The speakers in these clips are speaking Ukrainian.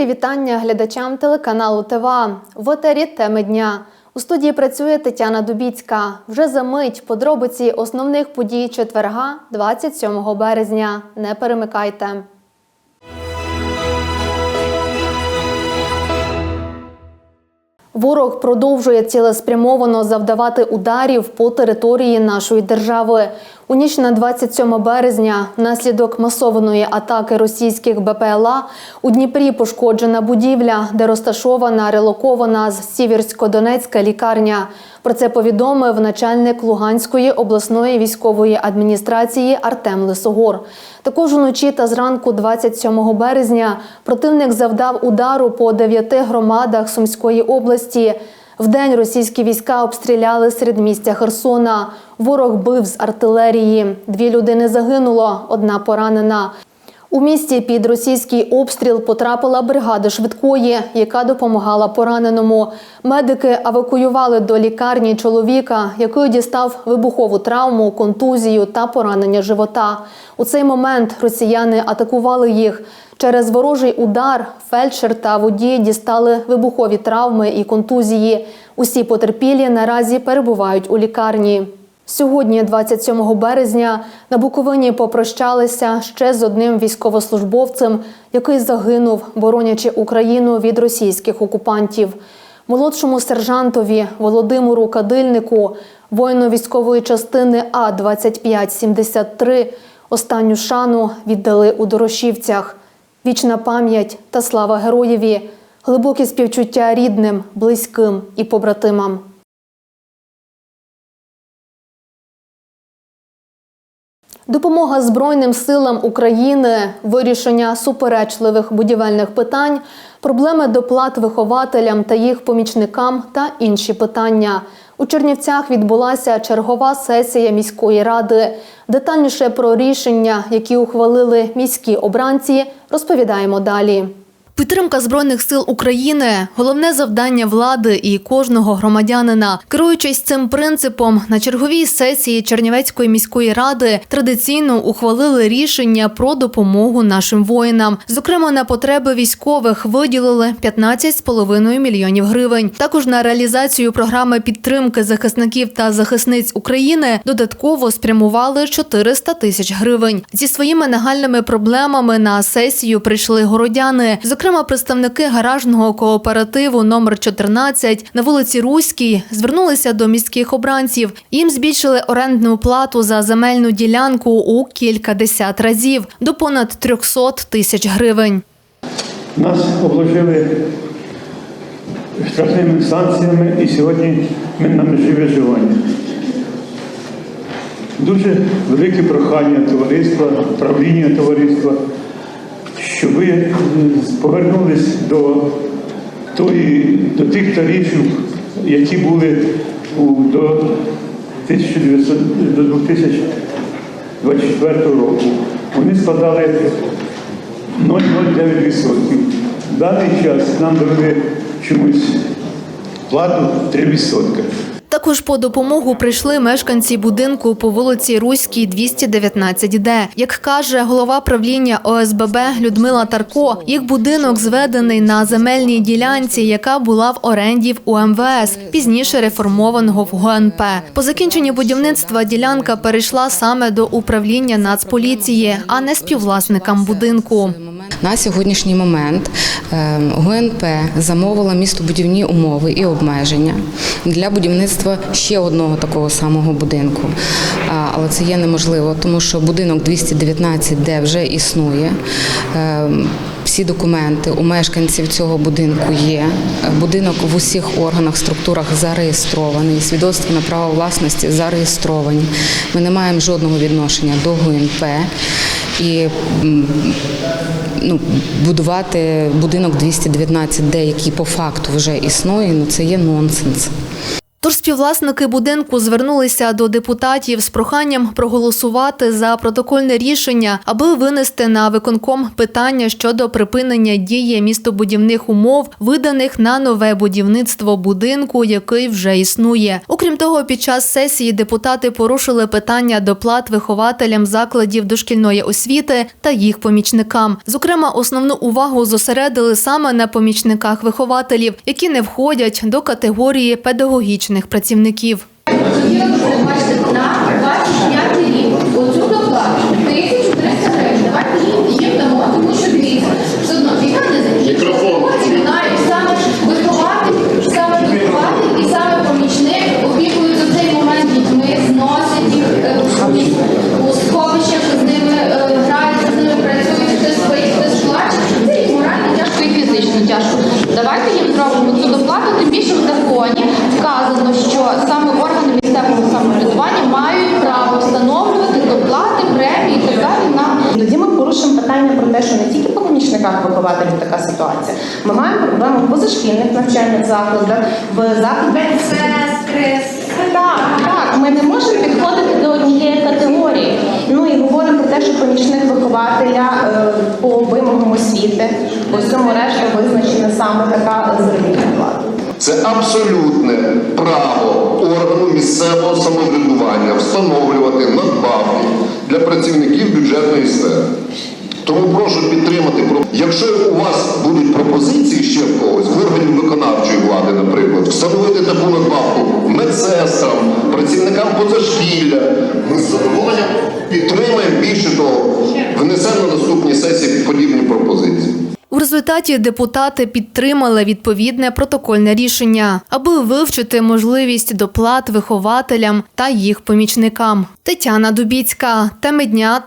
Щирі вітання глядачам телеканалу ТВА. В етері теми дня. У студії працює Тетяна Дубіцька. Вже за мить подробиці основних подій четверга, 27 березня. Не перемикайте. Ворог продовжує цілеспрямовано завдавати ударів по території нашої держави. У ніч на 27 березня, внаслідок масованої атаки російських БПЛА, у Дніпрі пошкоджена будівля, де розташована релокована з Сіверсько-Донецька лікарня. Про це повідомив начальник Луганської обласної військової адміністрації Артем Лисогор. Також уночі та зранку 27 березня противник завдав удару по дев'яти громадах Сумської області. Вдень російські війська обстріляли серед містя Херсона. Ворог бив з артилерії. Дві людини загинуло, одна поранена. У місті під російський обстріл потрапила бригада швидкої, яка допомагала пораненому. Медики евакуювали до лікарні чоловіка, який дістав вибухову травму, контузію та поранення живота. У цей момент росіяни атакували їх. Через ворожий удар фельдшер та водій дістали вибухові травми і контузії. Усі потерпілі наразі перебувають у лікарні. Сьогодні, 27 березня, на Буковині попрощалися ще з одним військовослужбовцем, який загинув, боронячи Україну від російських окупантів. Молодшому сержантові Володимиру Кадильнику, воїну військової частини А 2573 останню шану віддали у Дорошівцях. Вічна пам'ять та слава героєві, глибокі співчуття рідним, близьким і побратимам. Допомога Збройним силам України, вирішення суперечливих будівельних питань, проблеми доплат вихователям та їх помічникам та інші питання. У Чернівцях відбулася чергова сесія міської ради. Детальніше про рішення, які ухвалили міські обранці, розповідаємо далі. Підтримка збройних сил України головне завдання влади і кожного громадянина. Керуючись цим принципом, на черговій сесії Чернівецької міської ради традиційно ухвалили рішення про допомогу нашим воїнам. Зокрема, на потреби військових виділили 15,5 мільйонів гривень. Також на реалізацію програми підтримки захисників та захисниць України додатково спрямували 400 тисяч гривень. Зі своїми нагальними проблемами на сесію прийшли городяни. Зокрема, представники гаражного кооперативу номер 14 на вулиці Руській звернулися до міських обранців. Їм збільшили орендну плату за земельну ділянку у кількадесят разів до понад 300 тисяч гривень. Нас обложили штрафними санкціями і сьогодні ми на межі виживання. Дуже велике прохання товариства, правління товариства, щоб ви м, повернулись до, тої, до тих тарифів, які були до, 1900, до 2024 року. Вони складали 0,09%. В даний час нам довели чомусь плату 3%. Також по допомогу прийшли мешканці будинку по вулиці Руській, 219Д. Як каже голова правління ОСББ Людмила Тарко, їх будинок зведений на земельній ділянці, яка була в оренді в УМВС, пізніше реформованого в ГУНП. По закінченні будівництва ділянка перейшла саме до управління Нацполіції, а не співвласникам будинку. На сьогоднішній момент е, ГУНП замовила містобудівні умови і обмеження для будівництва ще одного такого самого будинку. Але це є неможливо, тому що будинок 219, де вже існує. е, Всі документи у мешканців цього будинку є. Будинок в усіх органах, структурах зареєстрований, свідоцтва на право власності зареєстровані. Ми не маємо жодного відношення до ГУНП. І ну, будувати будинок 219, де який по факту вже існує, ну це є нонсенс. Тож співвласники будинку звернулися до депутатів з проханням проголосувати за протокольне рішення, аби винести на виконком питання щодо припинення дії містобудівних умов, виданих на нове будівництво будинку, який вже існує. Окрім того, під час сесії депутати порушили питання доплат вихователям закладів дошкільної освіти та їх помічникам. Зокрема, основну увагу зосередили саме на помічниках вихователів, які не входять до категорії педагогічних працівників. В сестри. Так, так, ми не можемо підходити до однієї категорії. Ну і говоримо про те, що помічник вихователя е, по вимогам освіти, по всьому решта визначена саме така заробітна плата. Це абсолютне право органу місцевого самоврядування встановлювати надбавки для працівників бюджетної сфери. Тому прошу підтримати. Якщо у вас будуть пропозиції ще в когось, в органів виконавчої влади, наприклад, встановити таку надбавку медсестрам, працівникам позашкілля, ми з задоволенням підтримаємо більше того, внесемо на наступній сесії подібні пропозиції. Результаті депутати підтримали відповідне протокольне рішення, аби вивчити можливість доплат вихователям та їх помічникам. Тетяна Дубіцька, теми дня.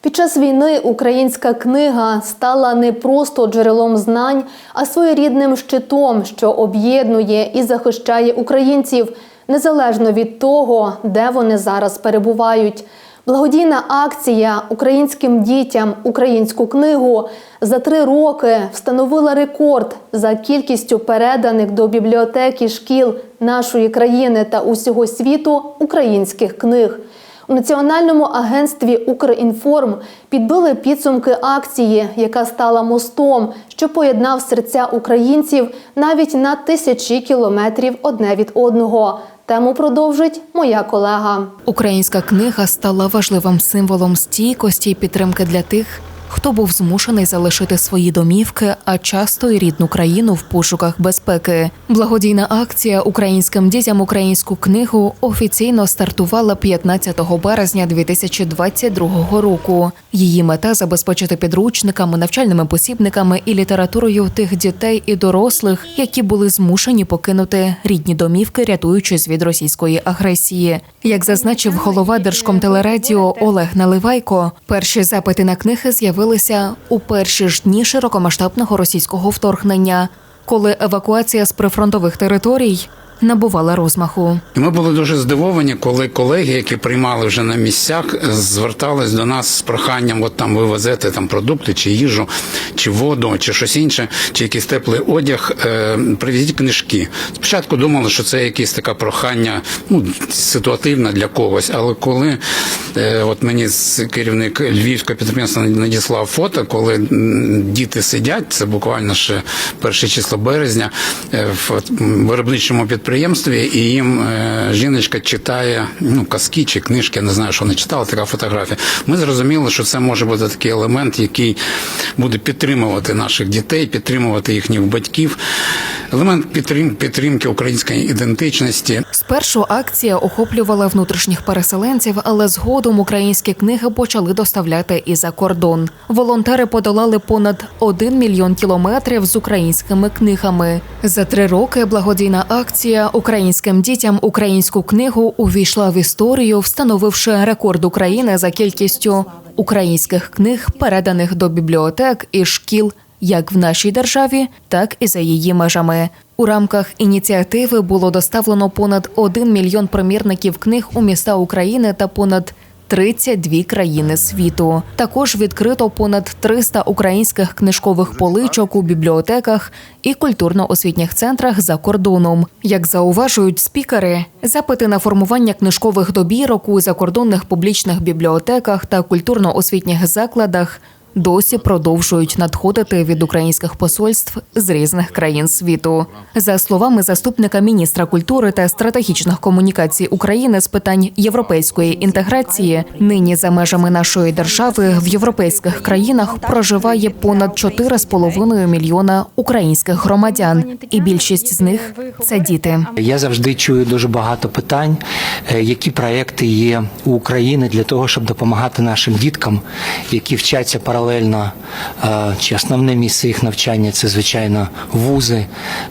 Під час війни українська книга стала не просто джерелом знань, а своєрідним щитом, що об'єднує і захищає українців незалежно від того, де вони зараз перебувають. Благодійна акція українським дітям українську книгу за три роки встановила рекорд за кількістю переданих до бібліотеки шкіл нашої країни та усього світу українських книг. У Національному агентстві Укрінформ підбили підсумки акції, яка стала мостом, що поєднав серця українців навіть на тисячі кілометрів одне від одного. Тему продовжить моя колега. Українська книга стала важливим символом стійкості і підтримки для тих, хто був змушений залишити свої домівки, а часто й рідну країну в пошуках безпеки. Благодійна акція українським дітям українську книгу офіційно стартувала 15 березня 2022 року. Її мета забезпечити підручниками, навчальними посібниками і літературою тих дітей і дорослих, які були змушені покинути рідні домівки, рятуючись від російської агресії. Як зазначив голова Держкомтелерадіо Олег Наливайко, перші запити на книги з'явилися у перші ж дні широкомасштабного російського вторгнення, коли евакуація з прифронтових територій набувала розмаху. Ми були дуже здивовані, коли колеги, які приймали вже на місцях, звертались до нас з проханням, от там вивезти там продукти, чи їжу, чи воду, чи щось інше, чи якийсь теплий одяг. Е, привезіть книжки. Спочатку думали, що це якесь таке прохання, ну ситуативне для когось. Але коли е, от мені керівник львівського підприємства надіслав фото, коли діти сидять, це буквально ще перше число березня, е, в виробничому підприємстві, і їм е, жіночка читає ну, казки чи книжки, я не знаю, що не читала, така фотографія. Ми зрозуміли, що це може бути такий елемент, який буде підтримувати наших дітей, підтримувати їхніх батьків. Елемент підтрим, підтримки української ідентичності. Спершу акція охоплювала внутрішніх переселенців, але згодом українські книги почали доставляти і за кордон. Волонтери подолали понад 1 мільйон кілометрів з українськими книгами. За три роки благодійна акція українським дітям українську книгу увійшла в історію, встановивши рекорд України за кількістю українських книг, переданих до бібліотек і шкіл як в нашій державі, так і за її межами. У рамках ініціативи було доставлено понад 1 мільйон примірників книг у міста України та понад 32 країни світу. Також відкрито понад 300 українських книжкових поличок у бібліотеках і культурно-освітніх центрах за кордоном. Як зауважують спікери, запити на формування книжкових добірок у закордонних публічних бібліотеках та культурно-освітніх закладах досі продовжують надходити від українських посольств з різних країн світу. За словами заступника міністра культури та стратегічних комунікацій України з питань європейської інтеграції, нині за межами нашої держави в європейських країнах проживає понад 4,5 мільйона українських громадян, і більшість з них це діти. Я завжди чую дуже багато питань, е, які проекти є у України для того, щоб допомагати нашим діткам, які вчаться паралельно, е, чи основне місце їх навчання це звичайно вузи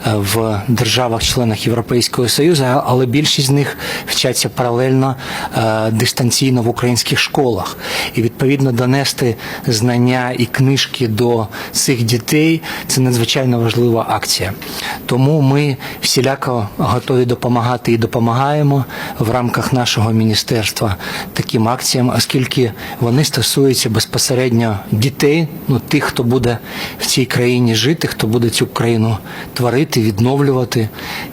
е, в державах-членах Європейського Союзу, але більшість з них вчаться паралельно е, дистанційно в українських школах. І відповідно донести знання і книжки до цих дітей це надзвичайно важлива акція. Тому ми всіляко готові допомагати і допомагаємо в рамках нашого міністерства таким акціям, оскільки вони стосуються безпосередньо дітей, ну тих, хто буде в цій країні жити, хто буде цю країну творити, відновлювати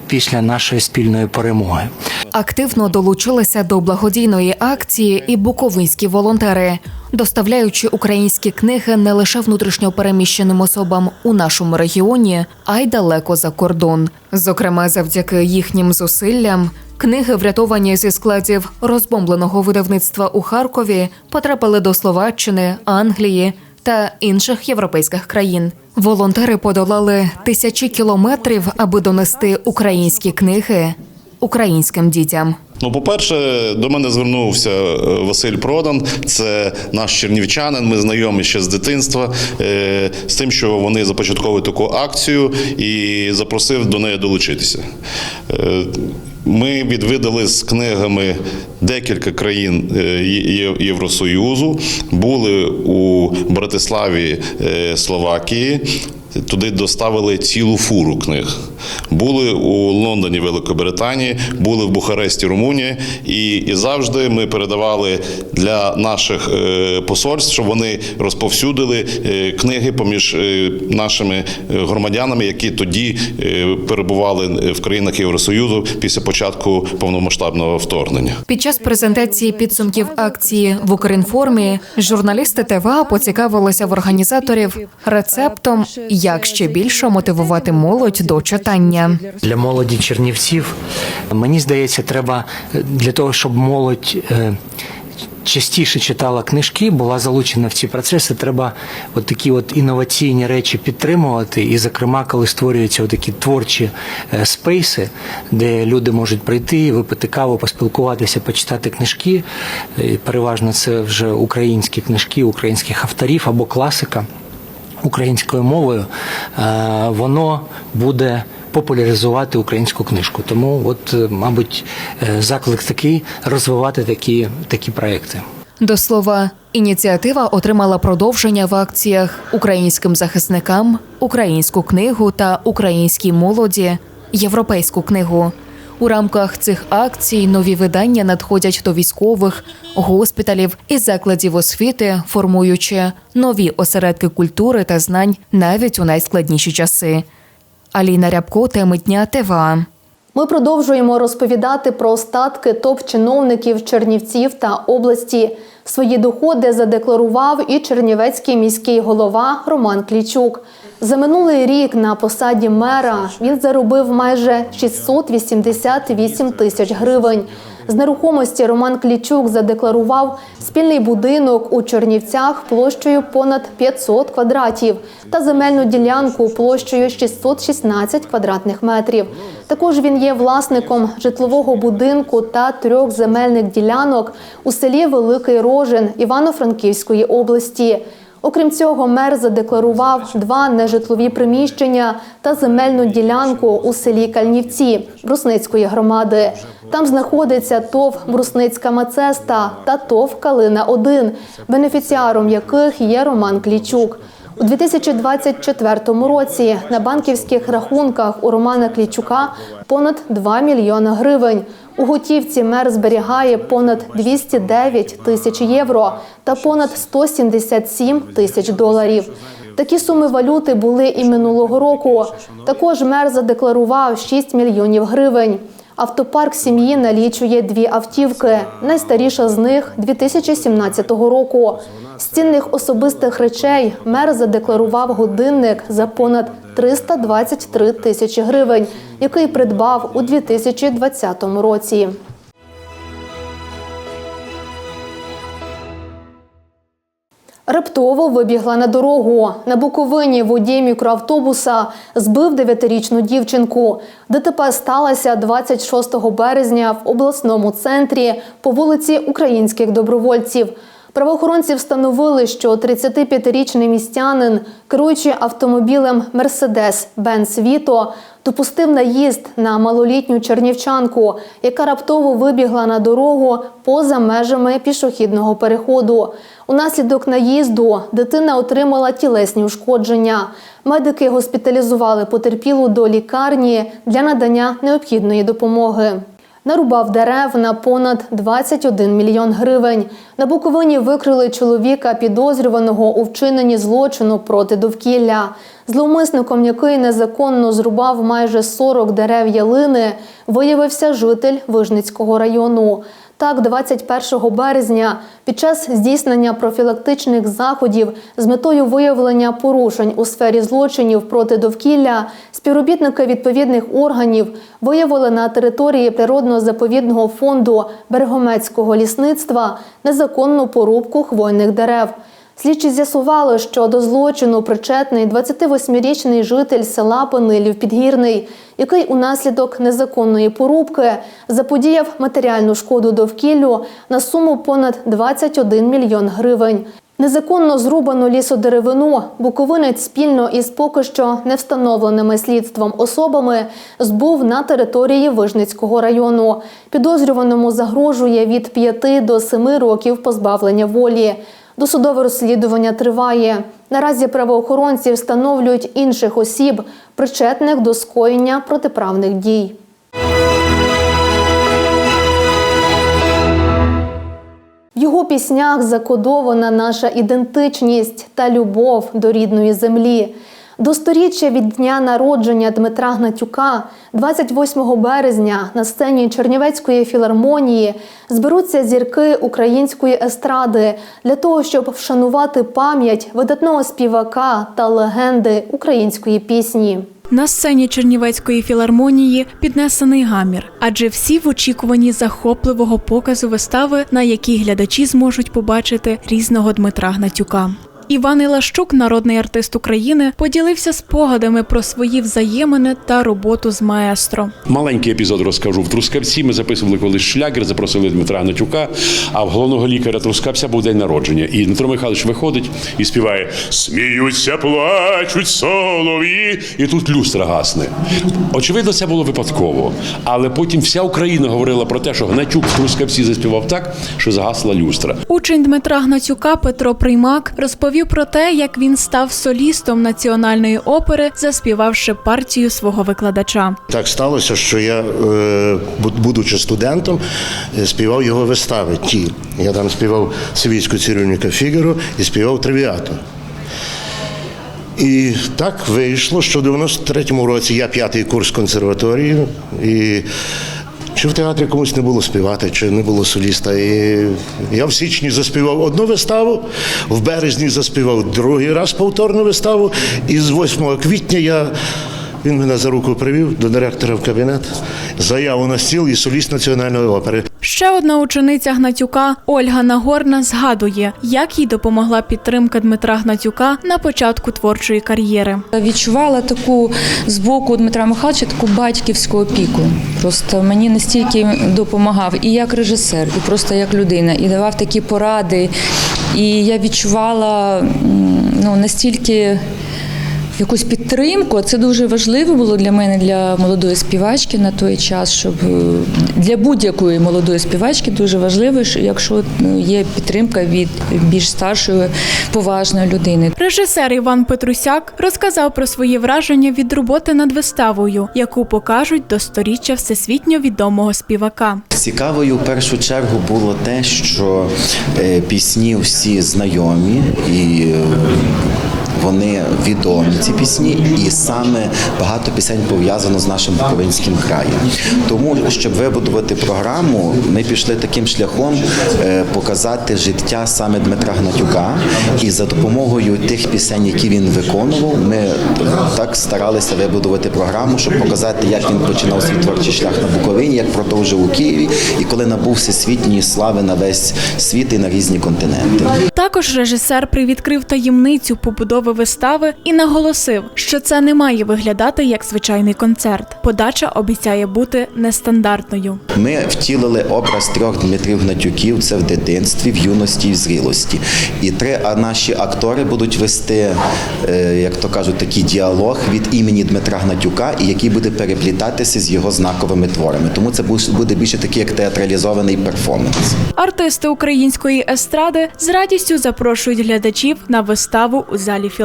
після нашої спільної перемоги. Активно долучилися до благодійної акції і буковинські волонтери, доставляючи українські книги не лише внутрішньо переміщеним особам у нашому регіоні, а й далеко за кордон. Зокрема, завдяки їхнім зусиллям. Книги, врятовані зі складів розбомбленого видавництва у Харкові, потрапили до Словаччини, Англії та інших європейських країн. Волонтери подолали тисячі кілометрів, аби донести українські книги українським дітям. Ну, по-перше, до мене звернувся е, Василь Продан, це наш чернівчанин. Ми знайомі ще з дитинства е, з тим, що вони започатковують таку акцію і запросив до неї долучитися. Е, Ми відвідали з книгами декілька країн Євросоюзу, були у Братиславі Словакії. Туди доставили цілу фуру книг. Були у Лондоні, Великобританії, були в Бухаресті, Румунії, і, і завжди ми передавали для наших е, посольств, щоб вони розповсюдили е, книги поміж е, нашими громадянами, які тоді перебували в країнах Євросоюзу після початку повномасштабного вторгнення. Під час презентації підсумків акції в Укрінформі журналісти ТВА поцікавилися в організаторів рецептом, як ще більше мотивувати молодь до читання. для молоді чернівців. Мені здається, треба для того, щоб молодь. е, Частіше читала книжки, була залучена в ці процеси. Треба от такі от інноваційні речі підтримувати. І, зокрема, коли створюються такі творчі е, спейси, де люди можуть прийти, випити каву, поспілкуватися, почитати книжки. Е, Переважно це вже українські книжки, українських авторів або класика українською мовою, воно буде популяризувати українську книжку. Тому, от, е, мабуть, е, заклик такий розвивати такі, такі проекти. До слова, ініціатива отримала продовження в акціях українським захисникам, українську книгу та українській молоді, європейську книгу. У рамках цих акцій нові видання надходять до військових, госпіталів і закладів освіти, формуючи нові осередки культури та знань навіть у найскладніші часи. Аліна Рябко, теми дня ТВА. Ми продовжуємо розповідати про остатки топ-чиновників Чернівців та області. Свої доходи задекларував і Чернівецький міський голова Роман Клічук. За минулий рік на посаді мера він заробив майже 688 тисяч гривень. З нерухомості Роман Клічук задекларував спільний будинок у Чернівцях площею понад 500 квадратів та земельну ділянку площею 616 квадратних метрів. Також він є власником житлового будинку та трьох земельних ділянок у селі Великий Рожин Івано-Франківської області. Окрім цього, мер задекларував два нежитлові приміщення та земельну ділянку у селі Кальнівці Брусницької громади. Там знаходиться ТОВ Брусницька Мацеста та ТОВ Калина 1 бенефіціаром яких є Роман Клічук. У 2024 році на банківських рахунках у Романа Клічука понад 2 мільйони гривень. У готівці мер зберігає понад 209 тисяч євро та понад 177 тисяч доларів. Такі суми валюти були і минулого року. Також мер задекларував 6 мільйонів гривень. Автопарк сім'ї налічує дві автівки. Найстаріша з них 2017 року. З цінних особистих речей мер задекларував годинник за понад 323 тисячі гривень, який придбав у 2020 році. Раптово вибігла на дорогу. На Буковині водій мікроавтобуса збив дев'ятирічну дівчинку. ДТП сталося 26 березня в обласному центрі по вулиці Українських добровольців. Правоохоронці встановили, що 35-річний містянин, керуючи автомобілем Мерседес Бенц Віто, допустив наїзд на малолітню чернівчанку, яка раптово вибігла на дорогу поза межами пішохідного переходу. Унаслідок наїзду дитина отримала тілесні ушкодження. Медики госпіталізували потерпілу до лікарні для надання необхідної допомоги. Нарубав дерев на понад 21 мільйон гривень. На Буковині викрили чоловіка, підозрюваного у вчиненні злочину проти довкілля. Зловмисником, який незаконно зрубав майже 40 дерев ялини, виявився житель Вижницького району. Так, 21 березня під час здійснення профілактичних заходів з метою виявлення порушень у сфері злочинів проти довкілля співробітники відповідних органів виявили на території природно-заповідного фонду Бергомецького лісництва незаконну порубку хвойних дерев. Слідчі з'ясували, що до злочину причетний 28-річний житель села Панилів Підгірний, який унаслідок незаконної порубки заподіяв матеріальну шкоду довкіллю на суму понад 21 мільйон гривень. Незаконно зрубану лісодеревину Буковинець спільно із поки що не встановленими слідством особами збув на території Вижницького району. Підозрюваному загрожує від 5 до 7 років позбавлення волі. Досудове розслідування триває. Наразі правоохоронці встановлюють інших осіб, причетних до скоєння протиправних дій. В його піснях закодована наша ідентичність та любов до рідної землі. До сторіччя від дня народження Дмитра Гнатюка, 28 березня, на сцені Чернівецької філармонії зберуться зірки української естради для того, щоб вшанувати пам'ять видатного співака та легенди української пісні. На сцені Чернівецької філармонії піднесений гамір, адже всі в очікуванні захопливого показу вистави, на якій глядачі зможуть побачити різного Дмитра Гнатюка. Іван Ілащук, народний артист України, поділився спогадами про свої взаємини та роботу з маестро. Маленький епізод розкажу. В Трускавці ми записували колись шлягер, запросили Дмитра Гнатюка, а в головного лікаря Трускавця був день народження. І Дмитро Михайлович виходить і співає Сміються, плачуть солов'ї. І тут люстра гасне. Очевидно, це було випадково. Але потім вся Україна говорила про те, що Гнатюк в Трускавці заспівав так, що загасла люстра. Учень Дмитра Гнатюка Петро Приймак розповів про те, як він став солістом національної опери, заспівавши партію свого викладача. Так сталося, що я, е, будучи студентом, е, співав його вистави. Ті. Я там співав Сивійську цирюльника Фігаро і співав Травіату. І так вийшло, що в 93-му році я п'ятий курс консерваторії, і чи в театрі комусь не було співати, чи не було соліста. І я в січні заспівав одну виставу, в березні заспівав другий раз повторну виставу, і з 8 квітня я. Він мене за руку привів до директора в кабінет, заяву на стіл і соліст національної опери. Ще одна учениця Гнатюка Ольга Нагорна згадує, як їй допомогла підтримка Дмитра Гнатюка на початку творчої кар'єри. Відчувала таку з боку Дмитра Михайловича таку батьківську опіку. Просто мені настільки допомагав і як режисер, і просто як людина, і давав такі поради. І я відчувала ну, настільки якусь підтримку. Це дуже важливо було для мене, для молодої співачки на той час, щоб е, для будь-якої молодої співачки дуже важливо, якщо ну, є підтримка від більш старшої поважної людини. Режисер Іван Петрусяк розказав про свої враження від роботи над виставою, яку покажуть до сторіччя всесвітньо відомого співака. Цікавою в першу чергу було те, що е, пісні всі знайомі і. Вони відомі ці пісні, і саме багато пісень пов'язано з нашим Буковинським краєм. Тому, щоб вибудувати програму, ми пішли таким шляхом е, показати життя саме Дмитра Гнатюка. І за допомогою тих пісень, які він виконував, ми так старалися вибудувати програму, щоб показати, як він починав свій творчий шлях на Буковині, як продовжив у Києві, і коли набув всесвітньої слави на весь світ і на різні континенти. Також режисер привідкрив таємницю побудови вистави і наголосив, що це не має виглядати як звичайний концерт. Подача обіцяє бути нестандартною. Ми втілили образ трьох Дмитрів Гнатюків це в дитинстві, в юності і в зрілості. І три а наші актори будуть вести, е, як то кажуть, такий діалог від імені Дмитра Гнатюка, і який буде переплітатися з його знаковими творами. Тому це буде більше такий як театралізований перформанс. Артисти української естради з радістю запрошують глядачів на виставу у залі філармонії.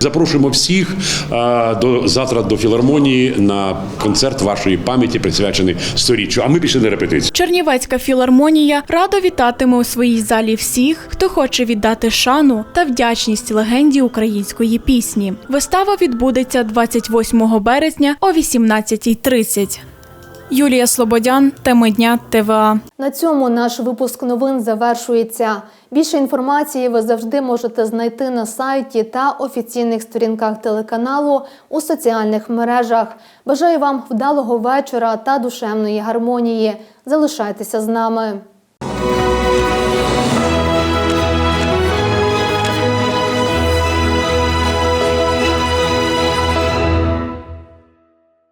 Запрошуємо всіх а, до завтра до філармонії на концерт вашої пам'яті, присвячений сторіччю. А ми пішли на репетицію. Чернівецька філармонія радо вітатиме у своїй залі всіх, хто хоче віддати шану та вдячність легенді української пісні. Вистава відбудеться 28 березня о 18.30. Юлія Слободян, теми дня ТВА. На цьому наш випуск новин завершується. Більше інформації ви завжди можете знайти на сайті та офіційних сторінках телеканалу у соціальних мережах. Бажаю вам вдалого вечора та душевної гармонії. Залишайтеся з нами.